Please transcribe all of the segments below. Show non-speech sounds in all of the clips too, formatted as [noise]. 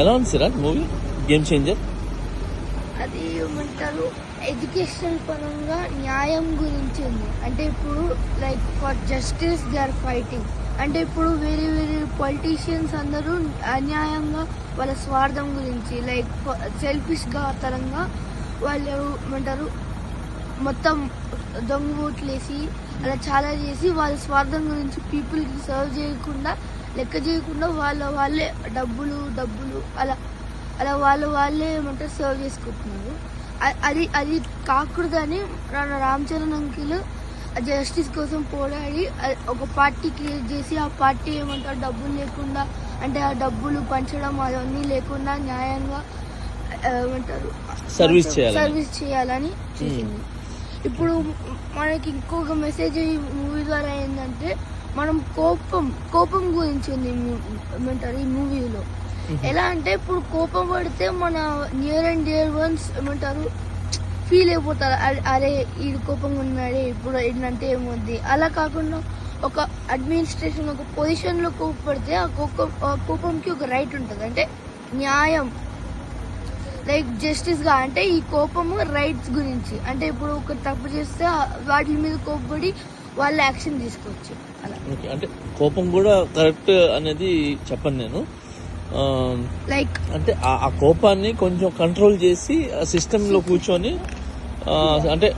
ఎలా ఉంది Siraj movie game changer అది ఏమంటారు? ఎడ్యుకేషన్ పరంగా న్యాయం గురించి ఉంది. అంటే ఇప్పుడు like for justice they are fighting అంటే ఇప్పుడు వేరే వేరే పొలిటీషియన్స్ అందరూ అన్యాయంగా వాళ్ళ స్వార్థం గురించి లైక్ సెల్ఫిష్గా తరంగా వాళ్ళు ఏమంటారు? మొత్తం దొంగ ఓట్లేసి అలా చాలా చేసి వాళ్ళ స్వార్థం గురించి పీపుల్కి సర్వ్ చేయకుండా లెక్క చేయకుండా వాళ్ళ వాళ్ళే డబ్బులు డబ్బులు అలా అలా వాళ్ళు వాళ్ళే ఏమంటారు సర్వ్ చేసుకుంటున్నారు. అది అది కాకూడదని మన రామ్ చరణ్ అంకిల్ జస్టిస్ కోసం పోరాడి ఒక పార్టీ క్రియేట్ చేసి ఆ పార్టీ ఏమంటారు డబ్బులు లేకుండా అంటే ఆ డబ్బులు పంచడం అవన్నీ లేకుండా న్యాయంగా ఏమంటారు సర్వీస్. సర్వీస్ చేయాలని చూసింది. ఇప్పుడు మనకి ఇంకొక మెసేజ్ ఈ మూవీ ద్వారా ఏంటంటే మనం కోపం కోపం గురించి ఉంది ఏమంటారు ఈ మూవీలో. ఎలా అంటే ఇప్పుడు కోపం పడితే మన నియర్ అండ్ డియర్ వన్స్ ఏమంటారు ఫీల్ అయిపోతారు. అరే- ఈ కోపంగా ఉన్నాడే ఇప్పుడు ఏంటంటే ఏమవుద్ది అలా కాకుండా ఒక అడ్మినిస్ట్రేషన్ ఒక పొజిషన్లో కోపడితే ఆ కోపం ఆ కోపంకి ఒక రైట్ ఉంటుంది. అంటే న్యాయం. లైక్ జస్టిస్గా అంటే ఈ కోపము రైట్స్ గురించి. అంటే ఇప్పుడు ఒక తప్పు చేస్తే వాటి మీద కోపపడి వాళ్ళు యాక్షన్ తీసుకోవచ్చు. ఓకే అంటే కోపం కూడా కరెక్ట్ అనేది చెప్పను నేను. లైక్ అంటే ఆ- కోపాన్ని కొంచెం కంట్రోల్ చేసి ఆ సిస్టమ్లో కూర్చొని అంటే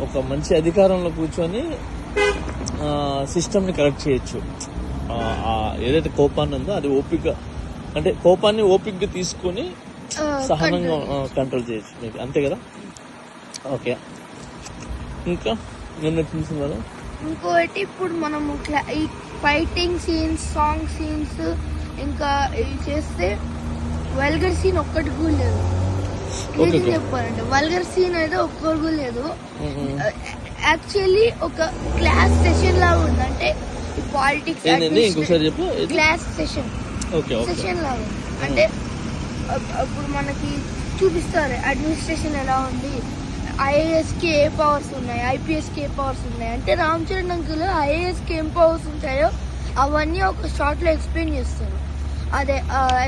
ఒక మంచి అధికారంలో కూర్చొని సిస్టమ్ని కరెక్ట్ చేయొచ్చు. ఏదైతే కోపాన్ని ఉందో అది ఓపిక అంటే కోపాన్ని ఓపికగా తీసుకొని సహనంగా కంట్రోల్ చేయొచ్చు. Maybe. అంతే కదా? ఓకే. ఇంకా? నిన్న చూసిన కదా? ఇంకోటి ఇప్పుడు మనము ఈ ఫైటింగ్ సీన్స్ సాంగ్ సీన్స్ ఇంకా ఇవి చేస్తే వల్గర్ సీన్ ఒక్కటి కూడా లేదు. చెప్పాలంటే వల్గర్ సీన్ అయితే ఒక్కటి కూడా లేదు. యాక్చువల్లీ ఒక క్లాస్ సెషన్ లాగా ఉంది. అంటే పాలిటిక్స్? క్లాస్ సెషన్ సెషన్ లాగా ఉంది. అంటే అప్- అప్పుడు మనకి చూపిస్తారు. అడ్మినిస్ట్రేషన్ ఎలా ఉంది? ఐఏఎస్కి ఏ పవర్స్ ఉన్నాయి? ఐపీఎస్కి ఏ పవర్స్ ఉన్నాయి? అంటే రామ్ చరణ్ అంకుల్ ఐఏఎస్కి ఏం పవర్స్ ఉంటాయో అవన్నీ ఒక షార్ట్లో ఎక్స్ప్లెయిన్ చేస్తారు. అదే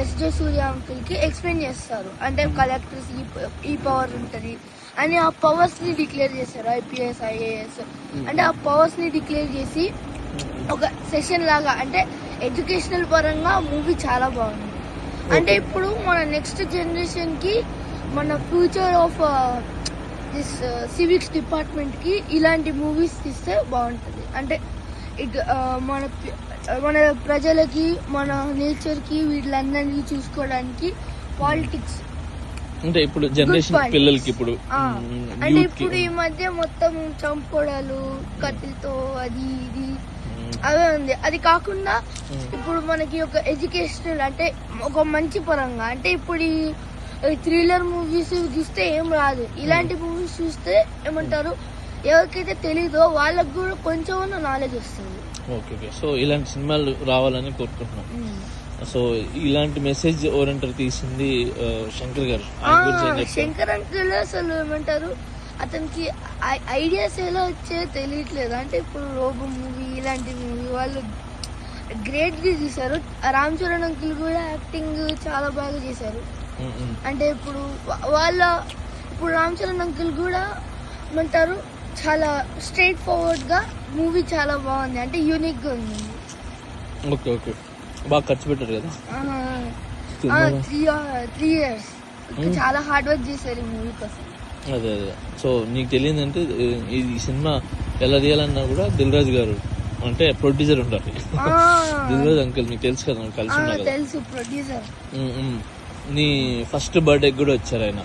ఎస్జే సూర్య అంకుల్కి ఎక్స్ప్లెయిన్ చేస్తారు. అంటే కలెక్టర్స్ ఈ పవర్ ఉంటది అని ఆ పవర్స్ని డిక్లేర్ చేశారు ఐపీఎస్ ఐఏఎస్. అంటే ఆ పవర్స్ని డిక్లేర్ చేసి ఒక సెషన్ లాగా అంటే ఎడ్యుకేషనల్ పరంగా మూవీ చాలా బాగుంది. అంటే ఇప్పుడు మన నెక్స్ట్ జనరేషన్కి మన ఫ్యూచర్ ఆఫ్ దిస్ సివిక్స్ డిపార్ట్మెంట్కి ఇలాంటి మూవీస్ తీస్తే బాగుంటుంది అంటే ఇట్ మన మన ప్రజలకి మన నేచర్కి వీళ్ళందరినీ చూసుకోవడానికి పాలిటిక్స్ అంటే ఇప్పుడు జనరేషన్. పిల్లలకి ఇప్పుడు అంటే ఇప్పుడు ఈ మధ్య మొత్తం చంపుకోవడాలు కత్తితో అది ఇది. అవే ఉంది అది కాకుండా. ఇప్పుడు మనకి ఒక ఎడ్యుకేషనల్ అంటే ఒక మంచి పరంగా అంటే ఇప్పుడు థ్రిల్లర్ మూవీస్ చూస్తే ఏం రాదు. ఇలాంటి మూవీస్ చూస్తే ఏమంటారు? ఎవరికైతే తెలీదో వాళ్ళకి కూడా కొంచెం నాలెడ్జ్ వస్తుంది. ఓకే ఓకే సో ఇలాంటి సినిమాలు రావాలని కోరుకుంటున్నాం. సో ఇలాంటి మెసేజ్ ఓరియంటర్ తీసింది శంకర్ గారు? శంకర్ అంకుల్ అసలు ఏమంటారు? అతనికి ఐడియాస్ ఎలా వచ్చాయో తెలియట్లేదు. అంటే ఇప్పుడు రోబో మూవీ ఇలాంటి మూవీ వాళ్ళు గ్రేట్గా తీశారు రామ్ చరణ్ అంకుల్ కూడా యాక్టింగ్ చాలా బాగా చేశారు. అంటే ఇప్పుడు వాళ్ళ ఇప్పుడు రామ్ చరణ్ అంకుల్ కూడా ఏమంటారు చాలా స్ట్రైట్ ఫార్వర్డ్గా మూవీ చాలా బాగుంది. అంటే యూనిక్గా ఉంది. Okay okay. బాగా ఖర్చు పెట్టారు కదా? Three three years. చాలా హార్డ్ వర్క్ చేశారు ఈ మూవీ కోసం. అదే అదే. సో నీకు తెలియదంటే ఈ ఈ సినిమా ఎలా తీయాలన్నా కూడా దిల్ రాజు గారు అంటే ప్రొడ్యూసర్ ఉంటారు దిల్ రాజు అంకుల్ మీకు తెలుసు కదా కలిసి తెలుసు ప్రొడ్యూసర్. నీ ఫస్ట్ బర్త్డే కూడా వచ్చారు ఆయన.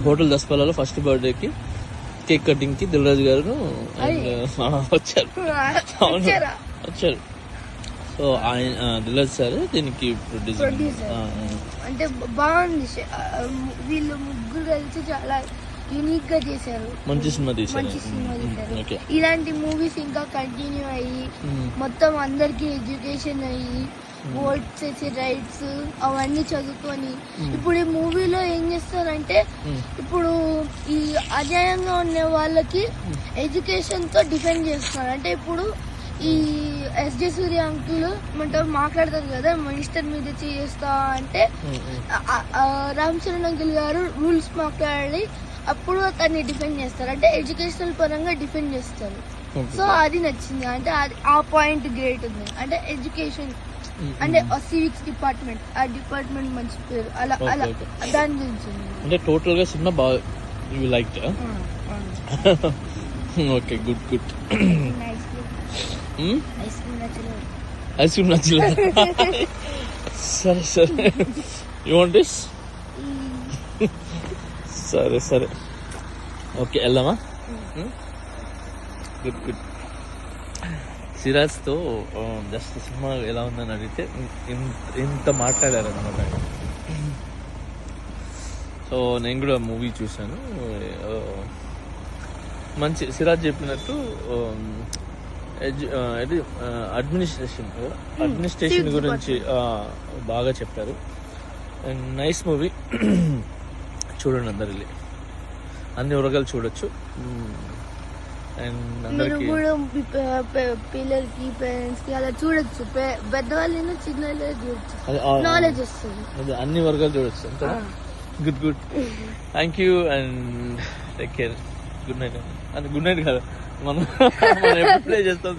హోటల్ దస్పాలలో ఫస్ట్ బర్త్డేకి కేక్ కటింగ్కి దిల్ రాజు గారు వచ్చారు. అవును. వచ్చారా. సో ఆయన ఆ, దిల్ రాజు సార్ దీనికి ప్రొడ్యూసర్. అంటే బాగుంది వీళ్ళు ముగ్గురు కలిసి చాలా యూనిక్గా చేశారు. మంచి సినిమా తీశారు. మంచి సినిమా తీశారు. ఓకే. ఇలాంటి మూవీస్ ఇంకా కంటిన్యూ అయ్యి. మొత్తం అందరికి ఎడ్యుకేషన్ అయ్యి ఓట్ చేసే రైట్స్ అవన్నీ చదువుకొని. ఇప్పుడు ఈ మూవీలో ఏం చేస్తారంటే మ్మ్. ఇప్పుడు ఈ అన్యాయంగా ఉండే వాళ్ళకి ఎడ్యుకేషన్తో డిఫెండ్ చేస్తున్నారు. అంటే ఇప్పుడు ఈ ఎస్ జే సూర్య అంకుల్ అంటే మాట్లాడతారు కదా మినిస్టర్ మీద చేస్తా అంటే రామ్ చరణ్ అంకుల్ గారు రూల్స్ మాట్లాడి అప్పుడు అతన్ని డిఫెండ్ చేస్తారు. అంటే ఎడ్యుకేషనల్ పరంగా డిఫెండ్ చేస్తారు. సో అది నచ్చింది. అంటే అది ఆ పాయింట్ గ్రేట్ ఉంది. అంటే ఎడ్యుకేషన్ అంటే ఉమ్. సివిక్స్ డిపార్ట్మెంట్ ఆ డిపార్ట్మెంట్ మంచి పేరు. అలా అలా. దాని గురించి. అంటే టోటల్గా సినిమా బాగా you like. Okay good good. Ice cream నచ్చలేదు. సరే సరే. యూ వాంట్ దిస్ సరే సరే. ఓకే వెళ్దామా? గుడ్ గుడ్ సిరాజ్తో జస్ట్ సినిమా ఎలా ఉందని అడిగితే ఇంత మాట్లాడారు అనమాట సో నేను కూడా మూవీ చూశాను. మంచి సిరాజ్ చెప్పినట్టు అడ్మినిస్ట్రేషన్ అడ్మినిస్ట్రేషన్ Civics గురించి బాగా చెప్పారు. And nice movie. [coughs] చూడండి అందరు అన్ని ఉరగాలు చూడొచ్చు. అండ్ అందరికి పిల్లలకి పేరెంట్స్కి అలా చూడొచ్చు. పె- పెద్దవాళ్ళైనా చిన్న నాలెడ్జ్ వస్తుంది. అది అన్ని వర్గాలు చూడొచ్చు అంతే. Good good thank you and take care good night అంటే గుడ్ నైట్ కాదు. మనం ఎప్పుడు ప్లే చేస్తాం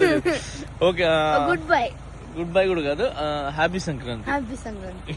okay good bye good bye కూడా కాదు హ్యాపీ సంక్రాంతి హ్యాపీ సంక్రాంతి.